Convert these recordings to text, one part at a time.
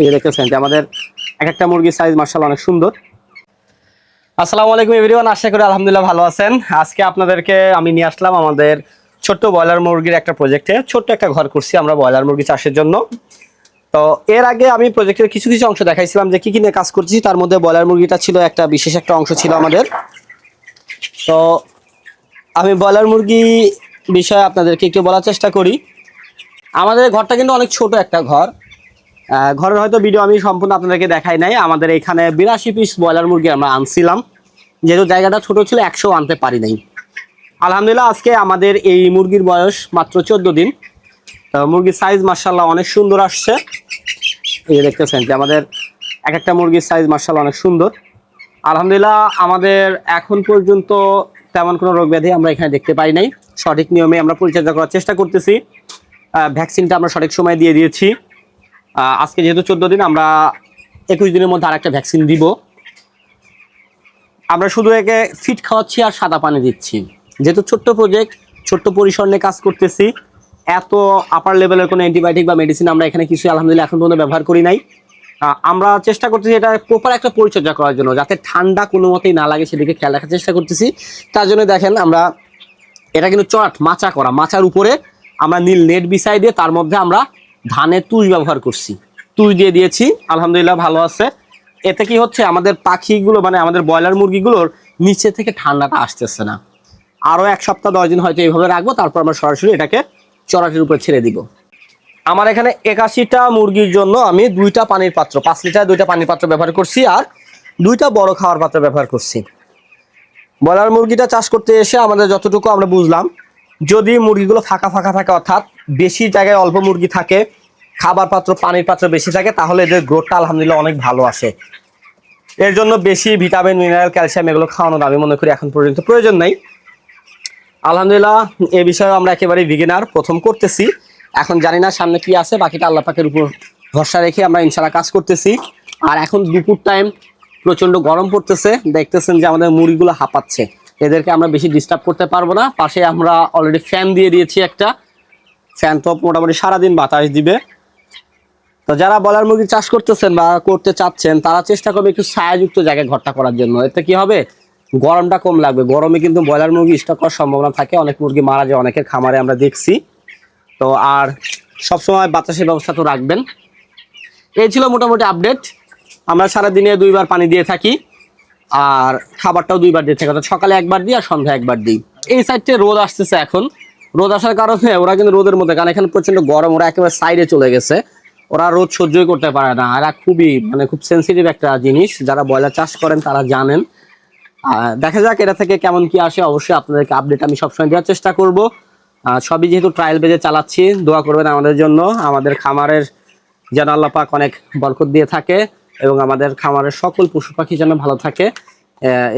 এই যে যে আমাদের এক একটা মুরগির সাইজ মার্শাল অনেক সুন্দর। আসসালামু আলাইকুম এভরিওয়ান আশা করি আলহামদুলিল্লাহ ভালো আছেন। আজকে আপনাদেরকে আমি নিয়ে আসলাম আমাদের ছোট্ট ব্রয়লার মুরগির একটা প্রজেক্টে ছোট্ট একটা ঘর করছি আমরা ব্রয়লার মুরগি চাষের জন্য। তো এর আগে আমি প্রজেক্টের কিছু কিছু অংশ দেখাইছিলাম যে কি কি নিয়ে কাজ করছি। তার মধ্যে ব্রয়লার মুরগিটা ছিল একটা বিশেষ একটা অংশ ছিল আমাদের। তো আমি ব্রয়লার মুরগি বিষয়ে আপনাদেরকে একটু বলার চেষ্টা করি। আমাদের ঘরটা কিন্তু অনেক ছোট একটা ঘর। ঘরের হয়তো ভিডিও আমি সম্পূর্ণ আপনাদেরকে দেখাই নাই। আমাদের এখানে বিরাশি পিস ব্রয়লার মুরগি আমরা আনছিলাম। যেহেতু জায়গাটা ছোট ছিল, একশো আনতে পারি নাই। আলহামদুলিল্লাহ, আজকে আমাদের এই মুরগির বয়স মাত্র চোদ্দ দিন। মুরগির সাইজ মার্শাল্লাহ অনেক সুন্দর আসছে। এই যে দেখতেছেন যে আমাদের এক একটা মুরগির সাইজ মার্শাল্লাহ অনেক সুন্দর। আলহামদুলিল্লাহ, আমাদের এখন পর্যন্ত তেমন কোনো রোগ ব্যাধি আমরা এখানে দেখতে পাই নাই। সঠিক নিয়মে আমরা পরিচর্যা করার চেষ্টা করতেছি। ভ্যাকসিনটা আমরা সঠিক সময় দিয়ে দিয়েছি। আজকে যেহেতু চোদ্দ দিন, আমরা একুশ দিনের মধ্যে আরেকটা ভ্যাকসিন দিব। আমরা শুধু একে ফিট খাওয়াচ্ছি আর সাদা পানি দিচ্ছি। যেহেতু ছোট্ট প্রজেক্ট ছোট্ট পরিসর কাজ করতেছি, এত আপার লেভেলের কোনো অ্যান্টিবায়োটিক বা মেডিসিন আমরা এখানে কিছু আলহামদুলিল্লাহ এখন পর্যন্ত ব্যবহার করি নাই। আমরা চেষ্টা করতেছি এটা প্রপার একটা পরিচর্যা করার জন্য, যাতে ঠান্ডা কোনো মতেই না লাগে, সেদিকে খেয়াল রাখার চেষ্টা করতেছি। তার জন্য দেখেন, আমরা এটা কিন্তু চট, মাচা করা, মাচার উপরে আমরা নীল নেট বিছাই দিয়ে তার মধ্যে আমরা ধানের তুষ ব্যবহার করছি। তুষ দিয়ে দিয়েছি, আলহামদুলিল্লাহ ভালো আছে। এতে কি হচ্ছে, আমাদের পাখিগুলো মানে আমাদের ব্রয়লার মুরগিগুলোর নিচে থেকে ঠান্ডাটা আসতেছে না। আরও এক সপ্তাহ, দশ দিন হয়তো এইভাবে রাখব, তারপর আমরা সরাসরি এটাকে চড়াটির উপরে ছেড়ে দিব। আমার এখানে একাশিটা মুরগির জন্য আমি দুইটা পানির পাত্র, পাঁচ লিটার দুইটা পানির পাত্র ব্যবহার করছি আর দুইটা বড় খাওয়ার পাত্র ব্যবহার করছি। ব্রয়লার মুরগিটা চাষ করতে এসে আমাদের যতটুকু আমরা বুঝলাম, যদি মুরগিগুলো ফাঁকা ফাঁকা থাকে, অর্থাৎ বেশি জায়গায় অল্প মুরগি থাকে খাবার পাত্র পানির পাত্র বেশি থাকে, তাহলে এদের গ্রোথটা আলহামদুলিল্লাহ অনেক ভালো আসে। এর জন্য বেশি ভিটামিন মিনারেল ক্যালসিয়াম এগুলো খাওয়ানোর আমি মনে করি এখন পর্যন্ত প্রয়োজন নাই। আলহামদুলিল্লাহ, এ বিষয়ে আমরা একেবারে বিগিনার প্রথম করতেছি। এখন জানি না সামনে কি আছে, বাকিটা আল্লাহ পাকের উপর ভরসা রেখে আমরা ইনশাল্লাহ কাজ করতেছি। আর এখন দুপুর টাইম প্রচণ্ড গরম পড়তেছে, দেখতেছেন যে আমাদের মুড়িগুলো হাঁপাচ্ছে। এদেরকে আমরা বেশি ডিস্টার্ব করতে পারব না। পাশে আমরা অলরেডি ফ্যান দিয়ে দিয়েছি একটা। ফ্যান তো মোটামুটি সারাদিন বাতাস দিবে। তো যারা বলার মুরগি চাষ করতেছেন বা করতে চাচ্ছেন, তারা চেষ্টা করবে একটু ছায়াযুক্ত জায়গায় ঘরটা করার জন্য। এতে কি হবে? গরমটা কম লাগবে। গরমে কিন্তু ব্রয়লার মুরগি স্টক করার সম্ভাবনা থাকে। অনেক মুরগি মারা যায় অনেকের খামারে আমরা দেখছি। তো আর সবসময় বাতাসের ব্যবস্থা তো রাখবেন। এই ছিল মোটামুটি আপডেট আমরা সারাদিনে দুইবার পানি দিয়ে থাকি। আর খাবারটাও দুইবার দিয়ে থাকি। অর্থাৎ সকালে একবার দিই আর সন্ধ্যা একবার দিই। এই সাইডে রোদ আসতেছে এখন। রোদ আসার কারণে ওরা কিন্তু রোদের মধ্যে, কারণ এখানে প্রচণ্ড গরম। ওরা একেবারে সাইডে চলে গেছে। ওরা রোদ সহ্যই করতে পারে না। এরা খুবই মানে খুব সেন্সিটিভ একটা জিনিস। যারা ব্রয়লার চাষ করেন, তারা জানেন। দেখা যাক এটা থেকে কেমন কি আসে। অবশ্যই আপনাদেরকে আপডেট আমি সবসময় দেওয়ার চেষ্টা করব। সবই যেহেতু ট্রায়াল বেজে চালাচ্ছি, দোয়া করবেন আমাদের জন্য। আমাদের খামারের যেন আল্লাহ পাক অনেক বরকত দিয়ে থাকে এবং আমাদের খামারের সকল পশু পাখি যেন ভালো থাকে।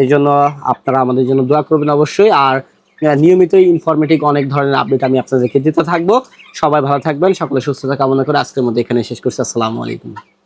এই জন্য আপনারা আমাদের জন্য দোয়া করবেন অবশ্যই। আর আহ, নিয়মিতই ইনফরমেটিভ অনেক ধরনের আপডেট আমি আপনাদেরকে দিতে থাকব। সবাই ভালো থাকবেন সকলে সুস্থতা কামনা করে আজকের মধ্যে এখানে শেষ করছি। আসসালামু আলাইকুম।